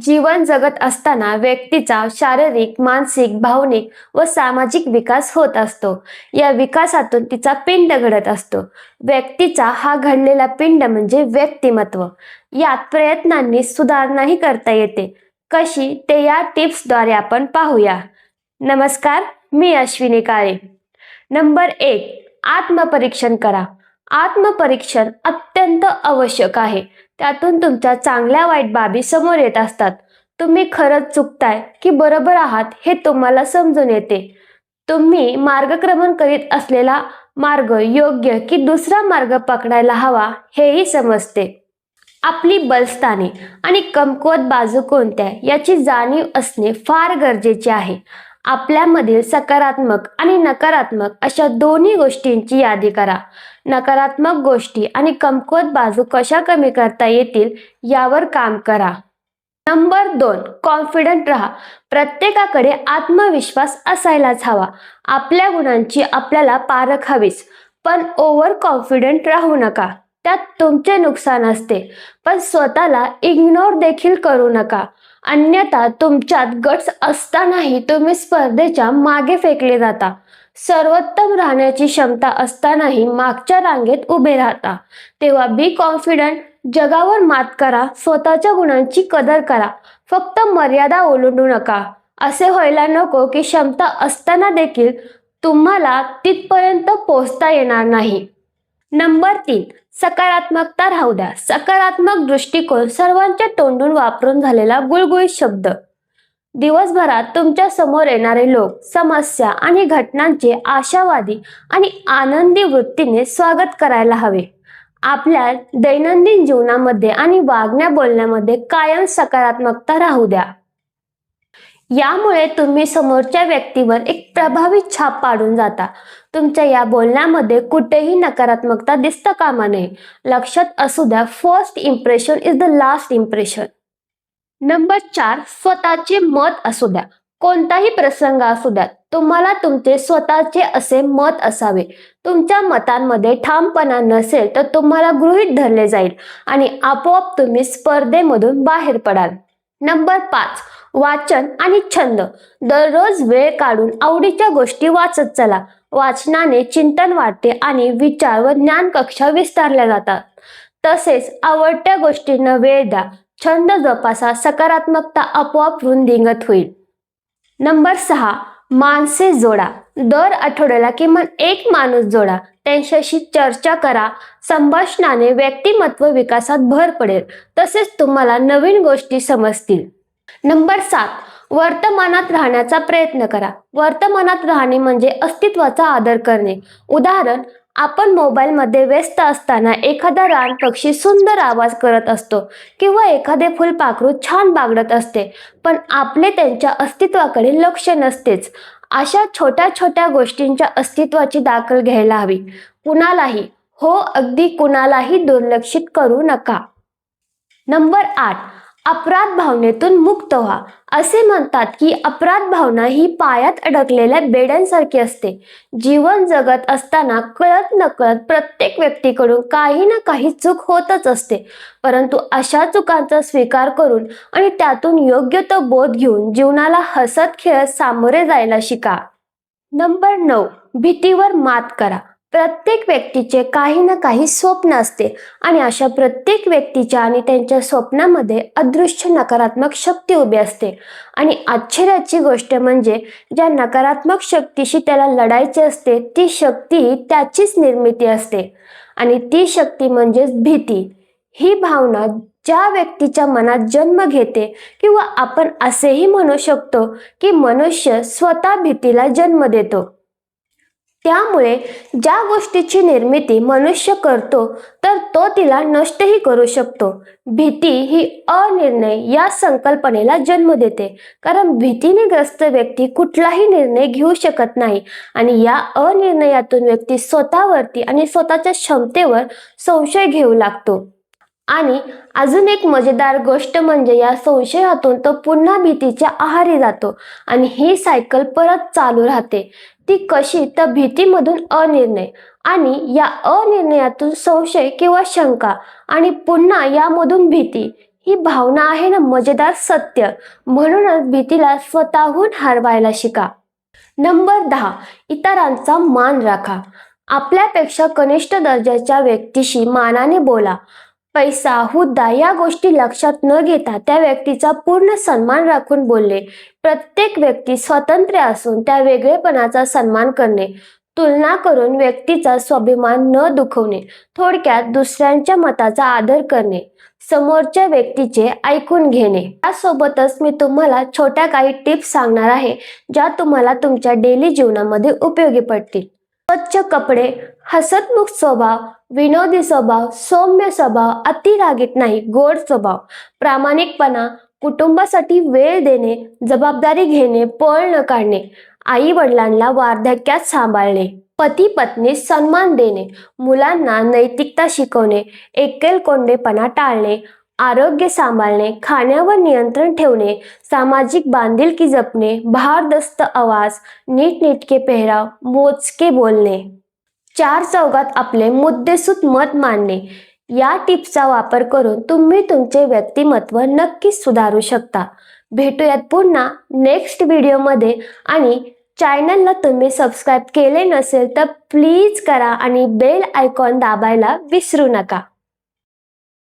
जीवन जगत असताना व्यक्तीचा शारीरिक मानसिक भावनिक व सामाजिक विकास होत असतो. या विकासातून तिचा पिंड घडत असतो. व्यक्तीचा हा घडलेला पिंड म्हणजे व्यक्तिमत्व. यात प्रयत्नांनी सुधारणाही करता येते. कशी? ते या टिप्सद्वारे आपण पाहूया. नमस्कार मी अश्विनी काळे. नंबर एक आत्मपरीक्षण करा. आत्मपरीक्षण अत्यंत आवश्यक आहे. त्यातून तुमच्या चांगल्या वाईट बाबी समोर येत असतात. तुम्ही खरंच चुकताय की बरोबर आहात हे तुम्हाला समजून येते. तुम्ही मार्गक्रमण करीत असलेला मार्ग योग्य की दुसरा मार्ग पकडायला हवा हेही समजते. आपली बलस्थाने आणि कमकुवत बाजू कोणत्या याची जाणीव असणे फार गरजेचे आहे. आपल्यामधील सकारात्मक आणि नकारात्मक अशा दोन्ही गोष्टींची यादी करा. नकारात्मक गोष्टी आणि कमकुवत बाजू कशा कमी करता येतील यावर काम करा. नंबर दोन कॉन्फिडंट राहा. प्रत्येकाकडे आत्मविश्वास असायलाच हवा. आपल्या गुणांची आपल्याला पारख हवीच. पण ओव्हर कॉन्फिडंट राहू नका. त्यात तुमचे नुकसान असते. पण स्वतःला इग्नोर देखील करू नका. अन्यथा तुमच्यात गट्स असतानाही तुम्ही स्पर्धेच्या मागे फेकले जाता. सर्वोत्तम राहण्याची क्षमता असतानाही मागच्या रांगेत उभे राहता. तेव्हा बी कॉन्फिडंट जगावर मात करा स्वतःच्या गुणांची कदर करा. फक्त मर्यादा ओलांडू नका. असे व्हायला नको की क्षमता असताना देखील तुम्हाला तिथपर्यंत पोहोचता येणार नाही. नंबर तीन सकारात्मकता राहू द्या. सकारात्मक दृष्टिकोन सर्वांच्या तोंडून वापरून झालेला गुळगुळीत शब्द. दिवसभरात तुमच्यासमोर येणारे लोक समस्या आणि घटनांचे आशावादी आणि आनंदी वृत्तीने स्वागत करायला हवे. आपल्या दैनंदिन जीवनामध्ये आणि वागण्या बोलण्यामध्ये कायम सकारात्मकता राहू द्या. यामुळे तुम्ही समोरच्या व्यक्तीवर एक प्रभावी छाप पाडून जाता. तुमच्या या बोलण्यामध्ये कुठेही नकारात्मकता दिसता कामा नये. लक्षात असू द्या first impression is the last impression number चार स्वतःचे मत असू द्या. कोणताही प्रसंग असू द्या. तुम्हाला तुमचे स्वतःचे असे मत असावे. तुमच्या मतांमध्ये ठामपणा नसेल तर तुम्हाला गृहीत धरले जाईल आणि आपोआप तुम्ही स्पर्धेमधून बाहेर पडाल. नंबर पाच वाचन आणि छंद. दररोज वेळ काढून आवडीच्या गोष्टी वाचत चला. वाचनाने चिंतन वाढते आणि विचार व ज्ञान कक्षा विस्तारल्या जातात. तसेच आवडत्या गोष्टींना वेळ द्या. छंद जपासा सकारात्मकता आपोआप वृंदिंगत होईल. नंबर सहा माणसे जोडा. दर आठवड्याला किमान एक माणूस जोडा. त्यांच्याशी चर्चा करा. संभाषणाने व्यक्तिमत्व विकासात भर पडेल. तसेच तुम्हाला नवीन गोष्टी समजतील. नंबर सात वर्तमानात राहण्याचा प्रयत्न करा. वर्तमानात राहणे म्हणजे अस्तित्वाचा आदर करणे. उदाहरण आपण मोबाईलमध्ये व्यस्त असताना एखादा रान पक्षी सुंदर आवाज करत असतो किंवा एखादे फुलपाखरू छान बागडत असते पण आपले त्यांच्या अस्तित्वाकडे लक्ष नसतेच. अशा छोट्या छोट्या गोष्टींच्या अस्तित्वाची दाखल घ्यायला हवी. कुणालाही हो अगदी कुणालाही दुर्लक्षित करू नका. नंबर आठ अपराध भावनेतून मुक्त व्हा. असे म्हणतात की अपराध भावना ही पायात अडकलेल्या बेड्यांसारखी असते. जीवन जगत असताना कळत नकळत प्रत्येक व्यक्तीकडून काही ना काही चूक होतच असते. परंतु अशा चुकांचा स्वीकार करून आणि त्यातून योग्य तो बोध घेऊन जीवनाला हसत खेळत सामोरे जायला शिका. नंबर नऊ. भीतीवर मात करा. प्रत्येक व्यक्तीचे काही ना काही स्वप्न असते. आणि अशा प्रत्येक व्यक्तीच्या आणि त्यांच्या स्वप्नामध्ये अदृश्य नकारात्मक शक्ती उभी असते. आणि आश्चर्याची गोष्ट म्हणजे ज्या नकारात्मक शक्तीशी त्याला लढायची असते ती शक्ती त्याचीच निर्मिती असते. आणि ती शक्ती म्हणजेच भीती. ही भावना ज्या व्यक्तीच्या मनात जन्म घेते किंवा आपण असेही म्हणू शकतो की मनुष्य स्वतः भीतीला जन्म देतो. त्यामुळे ज्या गोष्टीची निर्मिती मनुष्य करतो तर तो तिला नष्टही करू शकतो. भीती ही अनिर्णय या संकल्पनेला जन्म देते. कारण भीतीने ग्रस्त व्यक्ती कुठलाही निर्णय घेऊ शकत नाही आणि या अनिर्णयातून व्यक्ती स्वतःवरती आणि स्वतःच्या क्षमतेवर संशय घेऊ लागतो. आणि अजून एक मजेदार गोष्ट म्हणजे या संशयातून तो पुन्हा भीतीच्या आहारी जातो आणि ही सायकल परत चालू राहते. ती कशी? तर भीतीमधून अनिर्णय. आणि या अनिर्णयातून संशय किंवा शंका आणि पुन्हा यामधून भीती. ही भावना आहे ना मजेदार सत्य. म्हणूनच भीतीला स्वतःहून हरवायला शिका. नंबर दहा. इतरांचा मान राखा. आपल्यापेक्षा कनिष्ठ दर्जाच्या व्यक्तीशी मानाने बोला. पैसा हुद्दा या गोष्टी लक्षात न घेता त्या व्यक्तीचा पूर्ण सन्मान राखून बोलले प्रत्येक व्यक्ती स्वतंत्र असून त्या वेगळेपणाचा सन्मान करणे. तुलना करून व्यक्तीचा स्वाभिमान न दुखवणे. थोडक्यात दुसऱ्यांच्या मताचा आदर करणे. समोरच्या व्यक्तीचे ऐकून घेणे. त्यासोबतच मी तुम्हाला छोट्या काही टिप्स सांगणार आहे ज्या तुम्हाला तुमच्या डेली जीवनामध्ये उपयोगी पडतील. स्वच्छ कपडे हसतमुख स्वभाव विनोदी स्वभाव सौम्य स्वभाव अतिरागीत नाही गोड स्वभाव. प्रामाणिकपणा कुटुंबासाठी वेळ देणे जबाबदारी घेणे पळ न काढणे आई वडिलांना वार्धक्यात सांभाळणे पती पत्नी सन्मान देणे मुलांना नैतिकता शिकवणे एकेल कोंडेपणा टाळणे आरोग्य सांभाळणे खाण्यावर नियंत्रण ठेवणे सामाजिक बांधिलकी जपणे भारदस्त आवाज नीटनेटके पेहराव मोजके बोलणे. चार चौघात आपले मुद्देसूद मत मांडणे. या टिप्सचा वापर करून तुम्ही तुमचे व्यक्तिमत्व नक्कीच सुधारू शकता. भेटूयात पुन्हा नेक्स्ट व्हिडिओमध्ये आणि चॅनलला तुम्ही सबस्क्राईब केले नसेल तर प्लीज करा आणि बेल आयकॉन दाबायला विसरू नका.